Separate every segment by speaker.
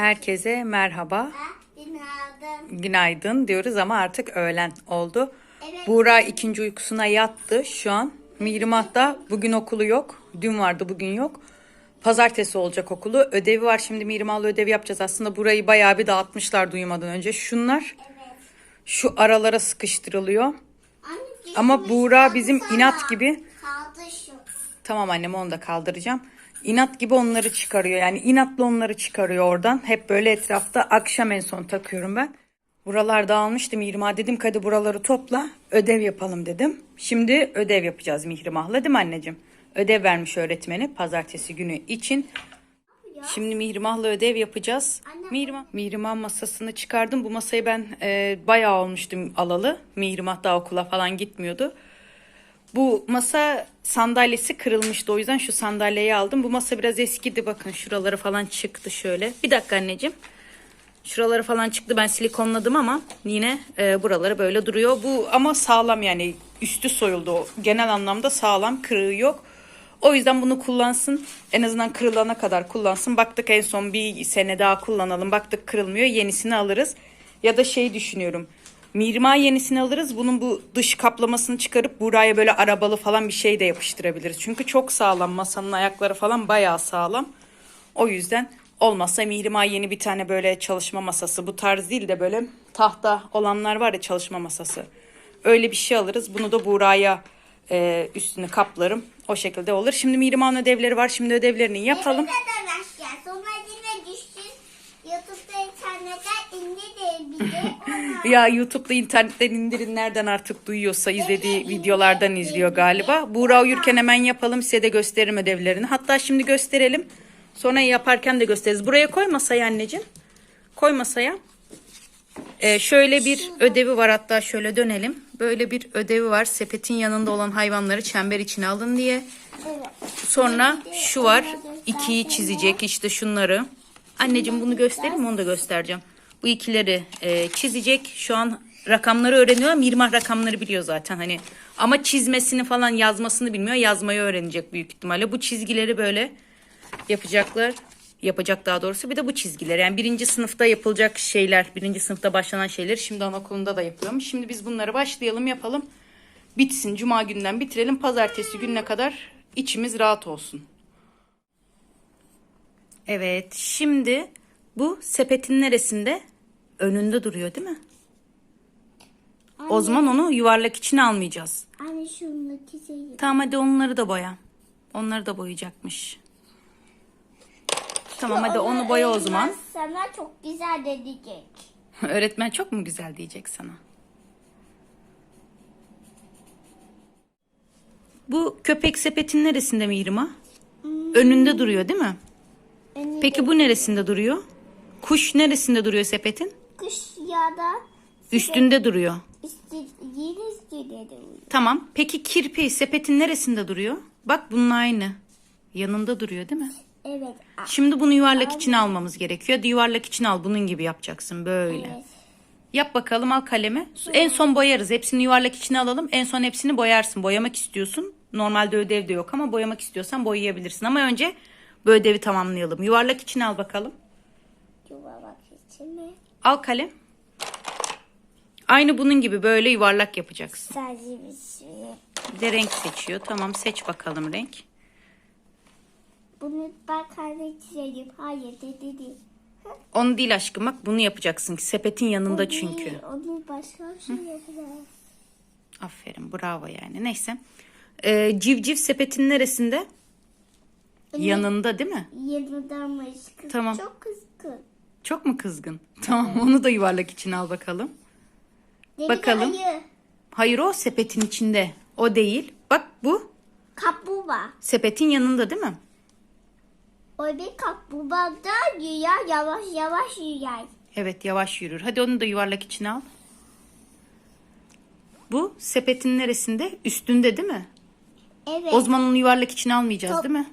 Speaker 1: Herkese merhaba.
Speaker 2: Günaydın.
Speaker 1: Günaydın diyoruz ama artık öğlen oldu.
Speaker 2: Evet.
Speaker 1: Buğra ikinci uykusuna yattı şu an. Mihrimah da bugün okulu yok. Dün vardı bugün yok. Pazartesi olacak okulu. Ödevi var şimdi Mihrimah'la ödevi yapacağız. Aslında burayı bayağı bir dağıtmışlar uyumadan önce. Şunlar
Speaker 2: Evet.
Speaker 1: şu aralara sıkıştırılıyor.
Speaker 2: Anne,
Speaker 1: Ama Buğra bizim
Speaker 2: kalksana.
Speaker 1: inat gibi
Speaker 2: Kaldı.
Speaker 1: Tamam annem onu da kaldıracağım. İnat gibi onları çıkarıyor. Yani inatla onları çıkarıyor oradan. Hep böyle etrafta akşam en son takıyorum ben. Buralar dağılmıştı Mihrimah dedim ki hadi buraları topla ödev yapalım dedim. Şimdi ödev yapacağız Mihrimah'la değil mi anneciğim? Ödev vermiş öğretmeni pazartesi günü için. Şimdi Mihrimah'la ödev yapacağız. Mihrimah, Mihrimah masasını çıkardım. Bu masayı ben e, bayağı olmuştum alalı. Mihrimah daha okula falan gitmiyordu. Bu masa sandalyesi kırılmıştı o yüzden şu sandalyeyi aldım. Bu masa biraz eskidi bakın şuraları falan çıktı şöyle. Bir dakika anneciğim. Şuraları falan çıktı ben silikonladım ama yine e, buraları böyle duruyor. Bu ama sağlam yani üstü soyuldu. o. Genel anlamda sağlam kırığı yok. O yüzden bunu kullansın. En azından kırılana kadar kullansın. Baktık en son bir sene daha kullanalım. Baktık kırılmıyor yenisini alırız. Ya da şey düşünüyorum. Mirma yenisini alırız. Bunun bu dış kaplamasını çıkarıp buraya böyle arabalı falan bir şey de yapıştırabiliriz. Çünkü çok sağlam masanın ayakları falan bayağı sağlam. O yüzden olmazsa Mihrimah yeni bir tane böyle çalışma masası. Bu tarz değil de böyle tahta olanlar var ya çalışma masası. Öyle bir şey alırız. Bunu da Buğra'ya e, üstünü kaplarım. O şekilde olur. Şimdi Mihrimah'ın ödevleri var. Şimdi ödevlerini yapalım.
Speaker 2: Nereden başlayacağız? Sonra yine düştün. Youtube'da internetten indi de bir de ona.
Speaker 1: Ya YouTube'da internetten indirin nereden artık duyuyorsa izlediği videolardan izliyor galiba. Buğra uyurken hemen yapalım size de gösteririm ödevlerini. Hatta şimdi gösterelim. Sonra yaparken de gösteririz. Buraya koy masaya anneciğim. Koy masaya. Ee, şöyle bir ödevi var hatta şöyle dönelim. Böyle bir ödevi var. Sepetin yanında olan hayvanları çember içine alın diye. Sonra şu var. ikiyi çizecek işte şunları. Anneciğim bunu göstereyim? Onu da göstereceğim. Bu ikileri e, çizecek. Şu an rakamları öğreniyor. Mirmah rakamları biliyor zaten hani. Ama çizmesini falan yazmasını bilmiyor. Yazmayı öğrenecek büyük ihtimalle. Bu çizgileri böyle yapacaklar. Yapacak daha doğrusu. Bir de bu çizgiler. Yani birinci sınıfta yapılacak şeyler. Birinci sınıfta başlanan şeyler. Şimdi anaokulunda da yapıyormuş. Şimdi biz bunları başlayalım yapalım. Bitsin. Cuma günden bitirelim. Pazartesi gününe kadar içimiz rahat olsun. Evet, şimdi bu sepetin neresinde? Önünde duruyor değil mi? O zaman onu yuvarlak içine almayacağız.
Speaker 2: Anne şunu çizeyim.
Speaker 1: Tamam hadi onları da boya. Onları da boyayacakmış. Tamam hadi onu boya o zaman.
Speaker 2: Sana çok güzel dedicek.
Speaker 1: Öğretmen çok mu güzel diyecek sana? Bu köpek sepetin neresinde Mihrimah? Önünde duruyor değil mi?
Speaker 2: Önünde
Speaker 1: Peki bu neresinde duruyor? Kuş neresinde duruyor sepetin?
Speaker 2: Kuş ya da
Speaker 1: Üstünde duruyor.
Speaker 2: de uyuyor.
Speaker 1: Tamam. Peki kirpi sepetin neresinde duruyor? Bak bunun aynı. Yanında duruyor değil mi?
Speaker 2: Evet. a-
Speaker 1: Şimdi bunu yuvarlak içine almamız gerekiyor. Hadi yuvarlak içine al. Bunun gibi yapacaksın böyle.
Speaker 2: Evet.
Speaker 1: Yap bakalım al kalemi. En son boyarız. Hepsini yuvarlak içine alalım. En son hepsini boyarsın. Boyamak istiyorsun. Normalde ödev de yok ama boyamak istiyorsan boyayabilirsin. Ama önce bu ödevi tamamlayalım. Yuvarlak içine al bakalım.
Speaker 2: Yuvarlak için mi?
Speaker 1: Al kalem. Aynı bunun gibi böyle yuvarlak yapacaksın.
Speaker 2: Sadece bir şey.
Speaker 1: Bir de renk seçiyor. Tamam seç bakalım renk.
Speaker 2: Bunu ben kendim çizelim. Hayır dedi değil.
Speaker 1: Onu değil aşkım bak bunu yapacaksın. Sepetin yanında
Speaker 2: O
Speaker 1: çünkü.
Speaker 2: değil, Onu başka bir şey yapacağız.
Speaker 1: Aferin bravo yani. Neyse. Ee, civciv sepetin neresinde? Yanında değil mi?
Speaker 2: Yanındanmış. Kız
Speaker 1: Tamam.
Speaker 2: çok kızgın.
Speaker 1: Çok mu kızgın? Tamam onu da yuvarlak içine al bakalım.
Speaker 2: Dedi
Speaker 1: Bakalım.
Speaker 2: Ayı.
Speaker 1: Hayır o sepetin içinde. O değil. Bak bu
Speaker 2: Kaplumbağa.
Speaker 1: sepetin yanında değil mi?
Speaker 2: O bir kaplumbağa da yürüyor. Yavaş yavaş yürüyor.
Speaker 1: Evet yavaş yürür. Hadi onu da yuvarlak içine al. Bu sepetin neresinde? Üstünde değil mi?
Speaker 2: Evet.
Speaker 1: O zaman onu yuvarlak içine almayacağız
Speaker 2: Top-
Speaker 1: değil mi?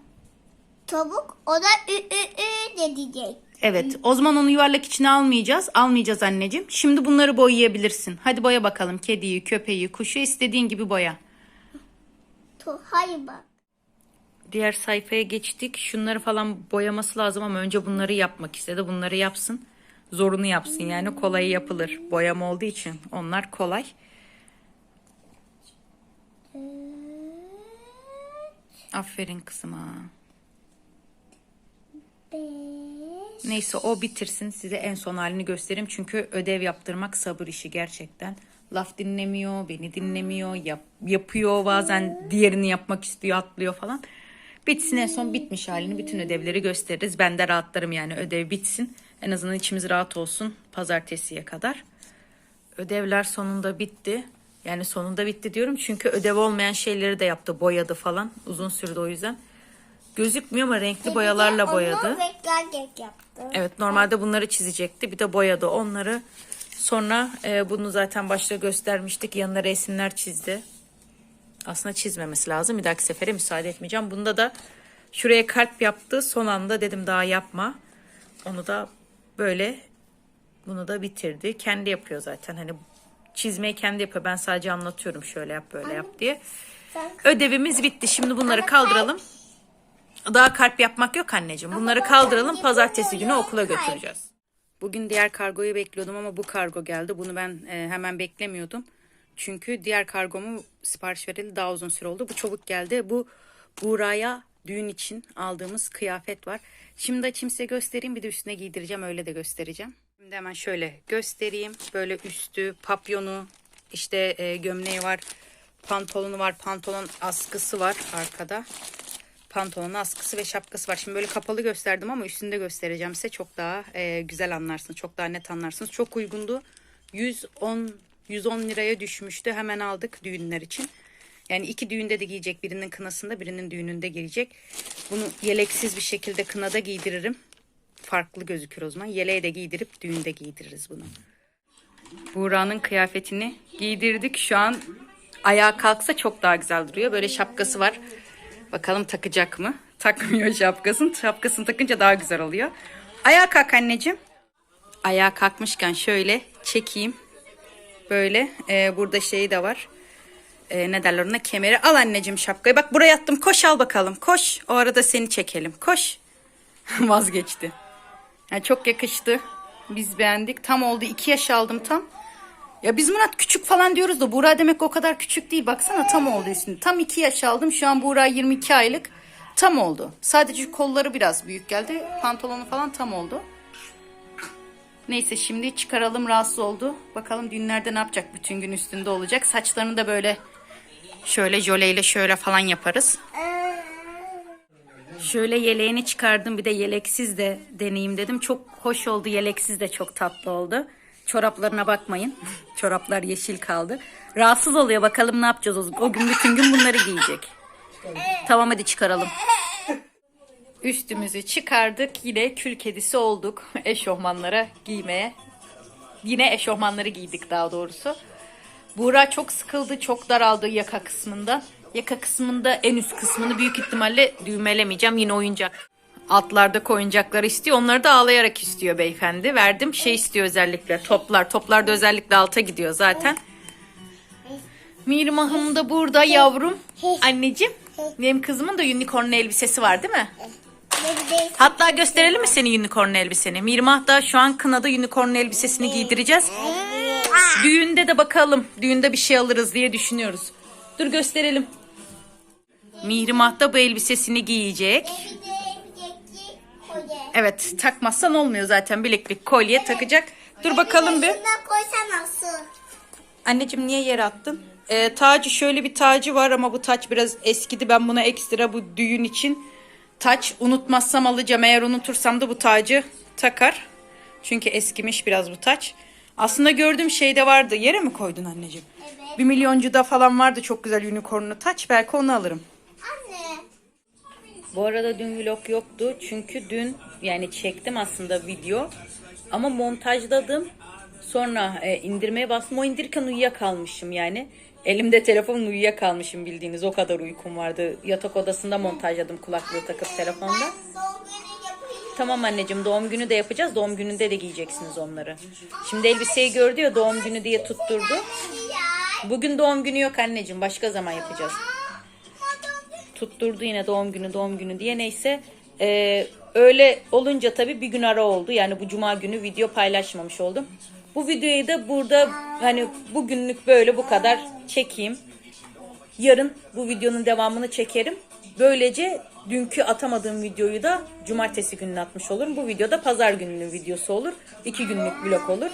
Speaker 2: Tavuk o da ü ü ü diyecek.
Speaker 1: Evet. O zaman onu yuvarlak içine almayacağız. Almayacağız anneciğim. Şimdi bunları boyayabilirsin. Hadi boya bakalım. Kediyi, köpeği, kuşu istediğin gibi boya.
Speaker 2: To hayır bak.
Speaker 1: Diğer sayfaya geçtik. Şunları falan boyaması lazım ama önce bunları yapmak istedi. Bunları yapsın. Zorunu yapsın yani kolay yapılır. Boyama olduğu için onlar kolay. Aferin kızıma.
Speaker 2: Beş.
Speaker 1: Neyse o bitirsin size en son halini göstereyim. Çünkü ödev yaptırmak sabır işi gerçekten. Laf dinlemiyor, beni dinlemiyor, yap, yapıyor bazen diğerini yapmak istiyor, atlıyor falan. Bitsin en son bitmiş halini bütün ödevleri gösteririz. Ben de rahatlarım yani ödev bitsin. En azından içimiz rahat olsun pazartesiye kadar. Ödevler sonunda bitti. Yani sonunda bitti diyorum çünkü ödev olmayan şeyleri de yaptı, boyadı falan. Uzun sürdü o yüzden. Gözükmüyor ama renkli boyalarla boyadı.
Speaker 2: Onu rengarenk yaptı.
Speaker 1: Evet normalde bunları çizecekti. Bir de boyadı onları. Sonra e, bunu zaten başta göstermiştik. Yanına resimler çizdi. Aslında çizmemesi lazım. Bir dahaki sefere müsaade etmeyeceğim. Bunda da şuraya kalp yaptı. Son anda dedim daha yapma. Onu da böyle bunu da bitirdi. Kendi yapıyor zaten. Hani çizmeyi kendi yapıyor. Ben sadece anlatıyorum şöyle yap böyle yap diye. Ödevimiz bitti. Şimdi bunları kaldıralım. Daha kalp yapmak yok anneciğim. Bunları kaldıralım. Pazartesi günü okula götüreceğiz. Bugün diğer kargoyu bekliyordum ama bu kargo geldi. Bunu ben e, hemen beklemiyordum. Çünkü diğer kargomu sipariş verildi daha uzun süre oldu. Bu çabuk geldi. Bu Buğra'ya düğün için aldığımız kıyafet var. Şimdi açayım size göstereyim. Bir de üstüne giydireceğim. Öyle de göstereceğim. Şimdi hemen şöyle göstereyim. Böyle üstü, papyonu, işte e, gömleği var. Pantolonu var. Pantolon askısı var arkada pantolonun askısı ve şapkası var. Şimdi böyle kapalı gösterdim ama üstünde göstereceğim size. Çok daha e, güzel anlarsınız. Çok daha net anlarsınız. Çok uygundu. 110 110 liraya düşmüştü. Hemen aldık düğünler için. Yani iki düğünde de giyecek. Birinin kınasında birinin düğününde girecek. Bunu yeleksiz bir şekilde kınada giydiririm. Farklı gözükür o zaman. Yeleğe de giydirip düğünde giydiririz bunu. Buğra'nın kıyafetini giydirdik. Şu an ayağa kalksa çok daha güzel duruyor. Böyle şapkası var. Bakalım takacak mı? Takmıyor şapkasını. Şapkasını takınca daha güzel oluyor. Ayağa kalk anneciğim. Ayağa kalkmışken şöyle çekeyim. Böyle e, burada şeyi de var. E, ne derler ona kemeri. Al anneciğim şapkayı. Bak buraya attım. Koş al bakalım. Koş. O arada seni çekelim. Koş. Vazgeçti. Yani çok yakıştı. Biz beğendik. Tam oldu. iki yaş aldım tam. Ya biz Murat küçük falan diyoruz da Buğra demek o kadar küçük değil. Baksana tam oldu üstünde. Tam 2 yaş aldım. Şu an Buğra 22 aylık. Tam oldu. Sadece kolları biraz büyük geldi. Pantolonu falan tam oldu. Neyse şimdi çıkaralım rahatsız oldu. Bakalım düğünlerde ne yapacak? Bütün gün üstünde olacak. Saçlarını da böyle şöyle jöleyle şöyle falan yaparız. Şöyle yeleğini çıkardım bir de yeleksiz de deneyeyim dedim. Çok hoş oldu yeleksiz de çok tatlı oldu. Çoraplarına bakmayın. Çoraplar yeşil kaldı. Rahatsız oluyor bakalım ne yapacağız o, o gün bütün gün bunları giyecek. Tamam hadi çıkaralım. Üstümüzü çıkardık yine kül kedisi olduk eşofmanlara giymeye. Yine eşofmanları giydik daha doğrusu. Buğra çok sıkıldı, çok daraldı yaka kısmında. Yaka kısmında en üst kısmını büyük ihtimalle düğmelemeyeceğim. Yine oyuncak. Altlarda oyuncakları istiyor. Onları da ağlayarak istiyor beyefendi. Verdim şey istiyor özellikle toplar. Toplar da özellikle alta gidiyor zaten. Mirmah'ım da burada yavrum. Anneciğim. Benim kızımın da unicorn elbisesi var değil mi? Hatta gösterelim mi senin unicorn elbiseni? Mirmah da şu an kınada unicorn elbisesini giydireceğiz. Düğünde de bakalım. Düğünde bir şey alırız diye düşünüyoruz. Dur gösterelim. Mihrimah da bu elbisesini giyecek. Evet takmazsan olmuyor zaten bileklik kolye takacak. Dur bakalım bir.
Speaker 2: Şuna koysan nasıl?
Speaker 1: Anneciğim niye yere attın? Ee, tacı şöyle bir tacı var ama bu taç biraz eskidi. Ben buna ekstra bu düğün için taç unutmazsam alacağım. Eğer unutursam da bu tacı takar. Çünkü eskimiş biraz bu taç. Aslında gördüğüm şeyde vardı. Yere mi koydun anneciğim?
Speaker 2: Evet.
Speaker 1: Bir milyoncuda falan vardı çok güzel unicornlu taç. Belki onu alırım. Bu arada dün vlog yoktu. Çünkü dün yani çektim aslında video. Ama montajladım. Sonra e, indirmeye bastım. O indirirken uyuyakalmışım yani. Elimde telefon uyuyakalmışım bildiğiniz. O kadar uykum vardı. Yatak odasında montajladım kulaklığı takıp telefonda. Tamam anneciğim doğum günü de yapacağız. Doğum gününde de giyeceksiniz onları. Şimdi elbiseyi gördü ya doğum günü diye tutturdu. Bugün doğum günü yok anneciğim. Başka zaman yapacağız. Tutturdu yine doğum günü doğum günü diye neyse. Ee, öyle olunca tabii bir gün ara oldu. Yani bu cuma günü video paylaşmamış oldum. Bu videoyu da burada hani bugünlük böyle bu kadar çekeyim. Yarın bu videonun devamını çekerim. Böylece dünkü atamadığım videoyu da cumartesi gününe atmış olurum. Bu videoda pazar gününün videosu olur. İki günlük vlog olur.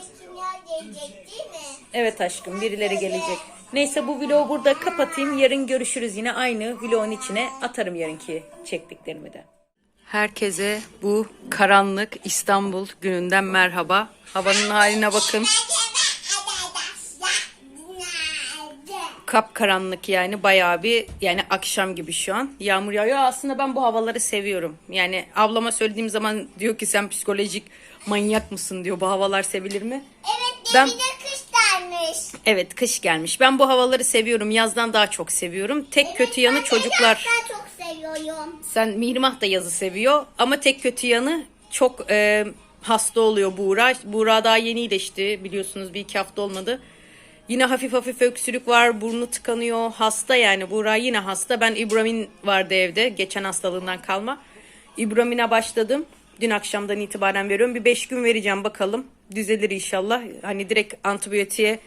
Speaker 2: Kimya gelecek değil mi?
Speaker 1: Evet aşkım birileri gelecek. Neyse bu vlogu burada kapatayım. Yarın görüşürüz yine aynı vlogun içine atarım yarınki çektiklerimi de. Herkese bu karanlık İstanbul gününden merhaba. Havanın haline bakın. Kap karanlık yani bayağı bir yani akşam gibi şu an. Yağmur yağıyor. Aslında ben bu havaları seviyorum. Yani ablama söylediğim zaman diyor ki sen psikolojik manyak mısın diyor. Bu havalar sevilir mi?
Speaker 2: Evet
Speaker 1: Ben-
Speaker 2: ben... de kış gelmiş.
Speaker 1: Evet kış gelmiş. Ben bu havaları seviyorum. Yazdan daha çok seviyorum. Tek kötü yanı
Speaker 2: Ben
Speaker 1: çocuklar.
Speaker 2: yazdan çok seviyorum.
Speaker 1: Sen Mihrimah da yazı seviyor. Ama tek kötü yanı çok e, hasta oluyor Buğra. Buğra daha yeni iyileşti. Biliyorsunuz bir iki hafta olmadı. Yine hafif hafif öksürük var. Burnu tıkanıyor. Hasta yani. Buğra yine hasta. Ben İbrahim'in vardı evde. Geçen hastalığından kalma. İbrahim'e başladım. Dün akşamdan itibaren veriyorum. Bir beş gün vereceğim bakalım. Düzelir inşallah. Hani direkt antibiyotiğe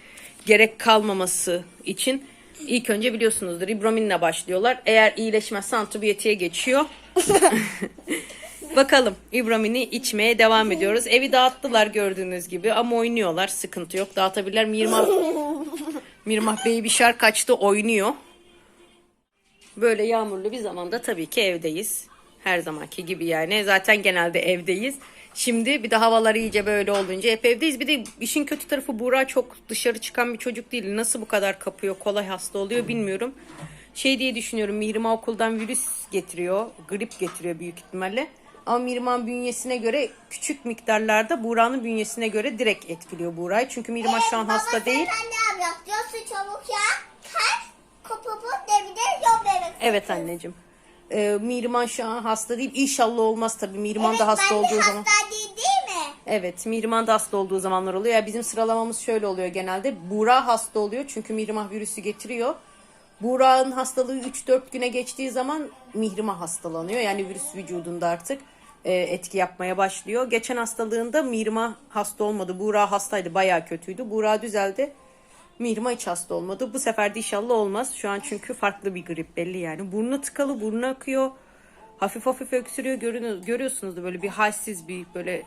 Speaker 1: gerek kalmaması için. ilk önce biliyorsunuzdur İbramin'le başlıyorlar. Eğer iyileşmezse antibiyotiğe geçiyor. Bakalım İbramin'i içmeye devam ediyoruz. Evi dağıttılar gördüğünüz gibi ama oynuyorlar. Sıkıntı yok. Dağıtabilirler. Mirmah, Mirmah Baby Shark kaçtı oynuyor. Böyle yağmurlu bir zamanda tabii ki evdeyiz. Her zamanki gibi yani. Zaten genelde evdeyiz. Şimdi bir de havalar iyice böyle olunca hep evdeyiz. Bir de işin kötü tarafı Buğra çok dışarı çıkan bir çocuk değil. Nasıl bu kadar kapıyor, kolay hasta oluyor bilmiyorum. Şey diye düşünüyorum. Mihrimah okuldan virüs getiriyor. Grip getiriyor büyük ihtimalle. Ama Mihrimah'ın bünyesine göre küçük miktarlarda Buğra'nın bünyesine göre direkt etkiliyor Buğra'yı. Çünkü Mihrimah şu an hasta değil.
Speaker 2: Sen ne? Diyorsun çabuk ya. Kaç kopupu devide yok bebek.
Speaker 1: Evet anneciğim. Ee, Mihrimah şu an hasta değil. İnşallah olmaz tabii. Mihrimah da hasta olduğu zaman.
Speaker 2: hasta değil değil mi?
Speaker 1: Evet, Mihrimah da hasta olduğu zamanlar oluyor. Ya bizim sıralamamız şöyle oluyor genelde. Buğra hasta oluyor çünkü Mihrimah virüsü getiriyor. Buğra'nın hastalığı 3-4 güne geçtiği zaman Mihrimah hastalanıyor. Yani virüs vücudunda artık e, etki yapmaya başlıyor. Geçen hastalığında Mihrimah hasta olmadı. Buğra hastaydı, bayağı kötüydü. Buğra düzeldi. Mihrimah hiç hasta olmadı. Bu sefer de inşallah olmaz. Şu an çünkü farklı bir grip belli yani. Burnu tıkalı, burnu akıyor. Hafif hafif öksürüyor. Görüyorsunuz da böyle bir halsiz bir böyle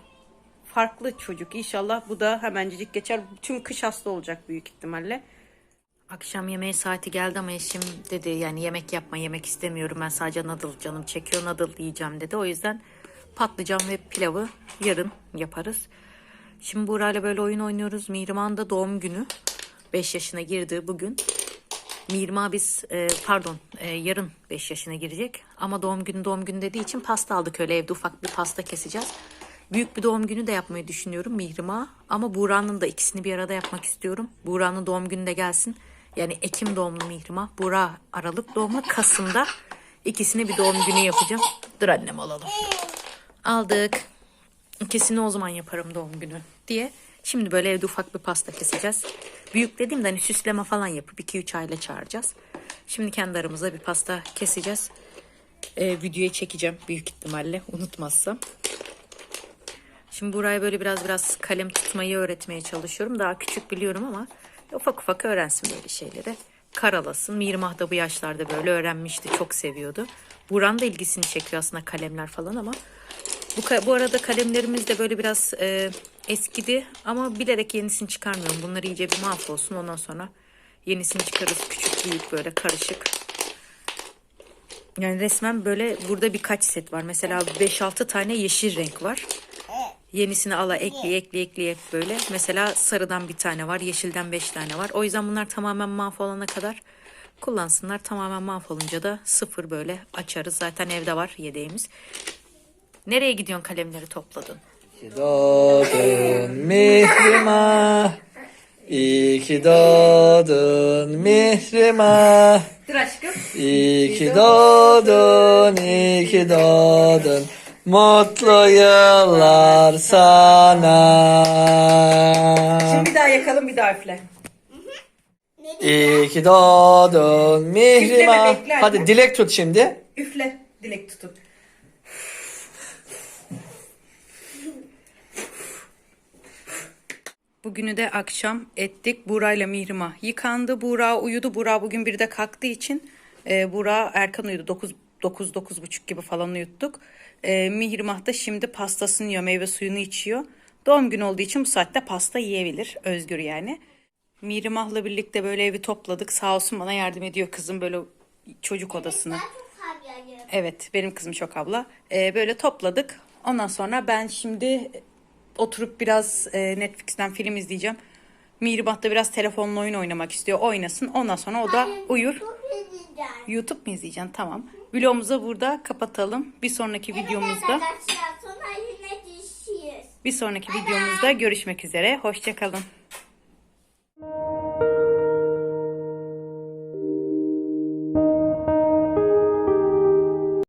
Speaker 1: farklı çocuk. İnşallah bu da hemencik geçer. Tüm kış hasta olacak büyük ihtimalle. Akşam yemeği saati geldi ama eşim dedi yani yemek yapma yemek istemiyorum ben sadece noodle canım çekiyor noodle yiyeceğim dedi. O yüzden patlıcan ve pilavı yarın yaparız. Şimdi Buğra'yla böyle oyun oynuyoruz. Mihrimah'ın da doğum günü. 5 yaşına girdi bugün. Mirma biz e, pardon e, yarın 5 yaşına girecek ama doğum günü doğum günü dediği için pasta aldık öyle evde ufak bir pasta keseceğiz. Büyük bir doğum günü de yapmayı düşünüyorum Mihrim'a ama Buğra'nın da ikisini bir arada yapmak istiyorum. Buğra'nın doğum günü de gelsin. Yani Ekim doğumlu Mihrim'a. Buğra Aralık doğumlu Kasım'da ikisini bir doğum günü yapacağım. Dur annem alalım. Aldık. İkisini o zaman yaparım doğum günü diye. Şimdi böyle evde ufak bir pasta keseceğiz. Büyük dediğimde hani süsleme falan yapıp 2-3 aile çağıracağız. Şimdi kendi aramızda bir pasta keseceğiz. Ee, videoya çekeceğim büyük ihtimalle unutmazsam. Şimdi buraya böyle biraz biraz kalem tutmayı öğretmeye çalışıyorum. Daha küçük biliyorum ama ufak ufak öğrensin böyle şeyleri. Karalasın. Mirmah da bu yaşlarda böyle öğrenmişti. Çok seviyordu. Buran da ilgisini çekiyor aslında kalemler falan ama bu, bu arada kalemlerimiz de böyle biraz e, eskidi ama bilerek yenisini çıkarmıyorum. Bunlar iyice bir mahvolsun ondan sonra yenisini çıkarırız. Küçük büyük böyle karışık. Yani resmen böyle burada birkaç set var. Mesela 5-6 tane yeşil renk var. Yenisini ala ekli ekli ekli hep böyle. Mesela sarıdan bir tane var, yeşilden 5 tane var. O yüzden bunlar tamamen mahvolana kadar kullansınlar. Tamamen mahvolunca da sıfır böyle açarız. Zaten evde var yedeğimiz. Nereye gidiyorsun kalemleri topladın?
Speaker 3: Ki doğdun Mihrimah. İyi ki doğdun Mihrimah.
Speaker 1: Dur aşkım.
Speaker 3: İyi ki doğdun, iyi ki doğdun. Mutlu yıllar sana.
Speaker 1: Şimdi bir daha yakalım bir daha üfle.
Speaker 3: İyi ki doğdun.
Speaker 1: Üfleme, bekle
Speaker 3: Hadi dilek tut şimdi.
Speaker 1: Üfle. Dilek tutun. Bugünü de akşam ettik. Buğra'yla Mihrimah yıkandı. Buğra uyudu. Buğra bugün bir de kalktığı için e, Buğra erken uyudu. 9 9 9 buçuk gibi falan uyuttuk. E, Mihrimah da şimdi pastasını yiyor. Meyve suyunu içiyor. Doğum günü olduğu için bu saatte pasta yiyebilir. Özgür yani. Mihrimah'la birlikte böyle evi topladık. Sağ olsun bana yardım ediyor kızım böyle çocuk odasını. Evet benim kızım çok abla. Ee, böyle topladık. Ondan sonra ben şimdi oturup biraz e, Netflix'ten film izleyeceğim. Mihrimah da biraz telefonla oyun oynamak istiyor. Oynasın. Ondan sonra o da uyur.
Speaker 2: Üzüleceğim.
Speaker 1: YouTube mu izleyeceksin? Tamam. Vlogumuzu burada kapatalım. Bir sonraki videomuzda bir sonraki videomuzda görüşmek üzere. Hoşçakalın.